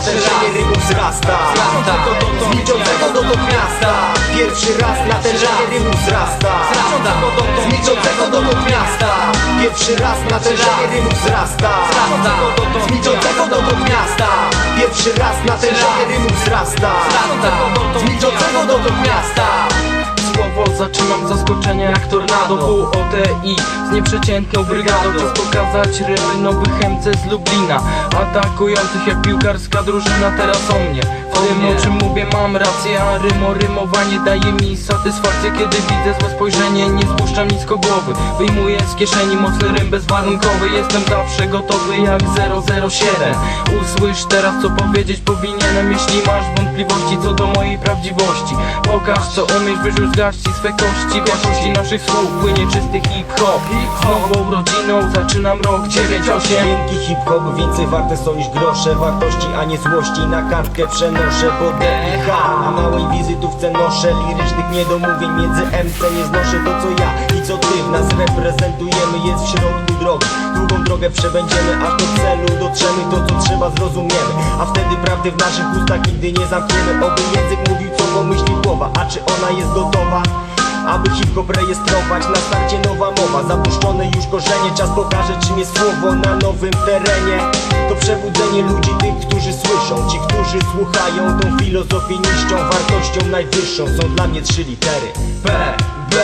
wzrasta. Wzrasta. Z milczącego dotąd miasta. Pierwszy raz na ten żagiel rymu wzrasta. Z milczącego dotąd miasta. Pierwszy raz na ten żagiel rymu wzrasta. Z milczącego dotąd miasta. Pierwszy raz na ten żagiel rymu wzrasta zaskoczenia jak tornado WOTI z nieprzeciętną brygadą Czas pokazać rymy nowych MC z Lublina. Atakujących jak piłkarska drużyna teraz o mnie. W tym o czym mówię mam rację, a rymo rymowanie daje mi satysfakcję Kiedy widzę złe spojrzenie, nie spuszczam nisko głowy. Wyjmuję z kieszeni mocny rym bezwarunkowy Jestem zawsze gotowy jak 007 Usłysz teraz co powiedzieć powinienem Jeśli masz wątpliwości co do mojej prawdziwości. Pokaż co umiesz, wyrzuć z garści swe kości jakości naszych słów płynie czysty hip-hop. Z nową rodziną zaczynam rok 9-8 Dźwięki hip-hop więcej warte są niż grosze. Wartości, a nie złości. Na kartkę przenoszę Bo DPH na małej wizytówce noszę. Lirycznych niedomówień między MC Nie znoszę. To co ja i co ty w nas reprezentujemy Jest w środku drogi. Długą drogę przebędziemy Aż do celu dotrzemy To co trzeba zrozumiemy. A wtedy prawdy w naszych ustach nigdy nie zamkniemy. Oby język mówił co pomyśli głowa A czy ona jest gotowa? Aby hip-hop rejestrować, na starcie nowa mowa. Zapuszczone już korzenie, czas pokaże czym jest słowo na nowym terenie. To przebudzenie ludzi, tych, którzy słyszą. Ci, którzy słuchają, tą filozofię niszczą Wartością najwyższą. Są dla mnie trzy litery. P, B,